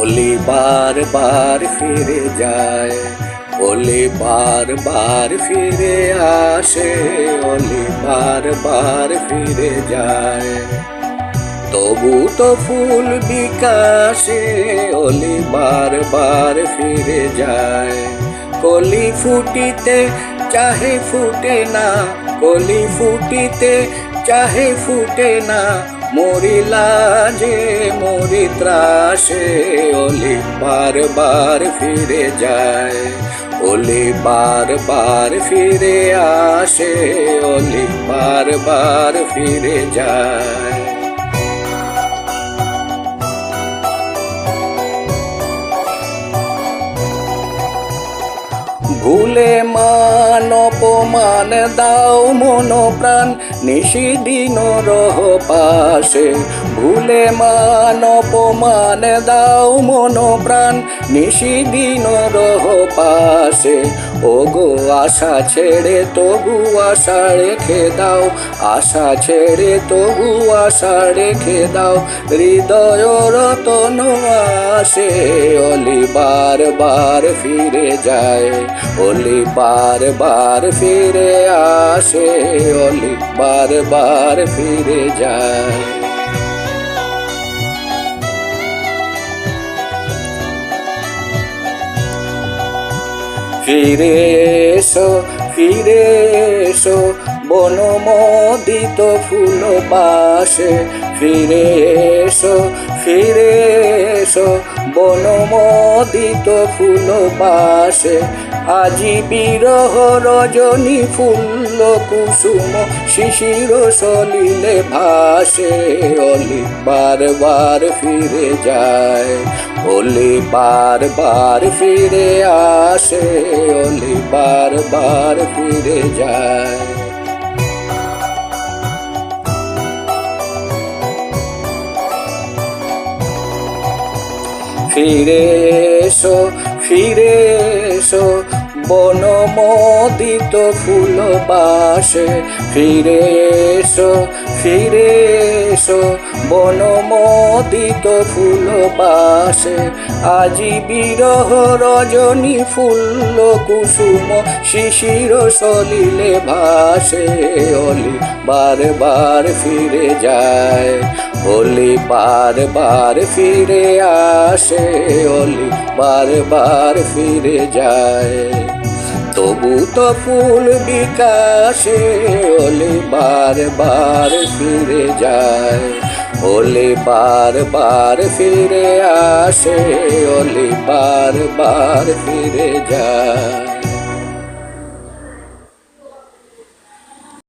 অলি বার বার ফিরে যায় অলি বার বার ফিরে আসে অলি বার বার ফিরে যায়। তবু তো ফুল বিকাশে অলি বার বার ফিরে যায়। কলি ফুটিতে চাহে ফুটে না, কলি ফুটিতে চাহে ফুটে না মরিলা যে মরি ত্রাসে অলি বার বার ফিরে যায়। অলি বার বার ফিরে আসে, অলি বার ফিরে যায়। ভুলে মান অপমান দাও মন প্রাণ নিশিদিন রহ পাশে। ভুলে মান অপমান দাও মন প্রাণ নিশিদিন রহ পাশে। ও গো আশা ছেড়ে, তবু আশা রেখে দাও। আশা ছেড়ে, তবু আশা রেখে দাও। হৃদয় রতন আসে, অলি বার বার ফিরে যায়। অলি বার বার ফিরে আসে, অলি বার ফিরে যায়। ফিরে এসো ফিরে এসো, বনমোদিত ফুল পাশে ফিরে এসো ফিরে এসো বনমোদিত ফুল পাশে। আজি বিরহ রজনী ফুল কুসুম শিশির সলিলে ভাসে। অলি বার বার ফিরে যায় অলি বার বার ফিরে আসে। অলি বার বার ফিরে যায়। ফিরে এসো ফিরে এসো। বনমোদিত ফুল বাসে। ফিরে এসো ফিরে এসো। বনমোদিত ফুল বাসে। আজি বিরহ রজনী ফুল কুসুম শিশির সলিলে ভাসে। অলি বার বার ফিরে যায়, অলি বার বার ফিরে আসে। অলি বার বার ফিরে যায়। তবু তো ফুল বিকাশে, অলি বার বার ফিরে যায়। অলি বার বার ফিরে আসে অলি বার বার ফিরে যায়।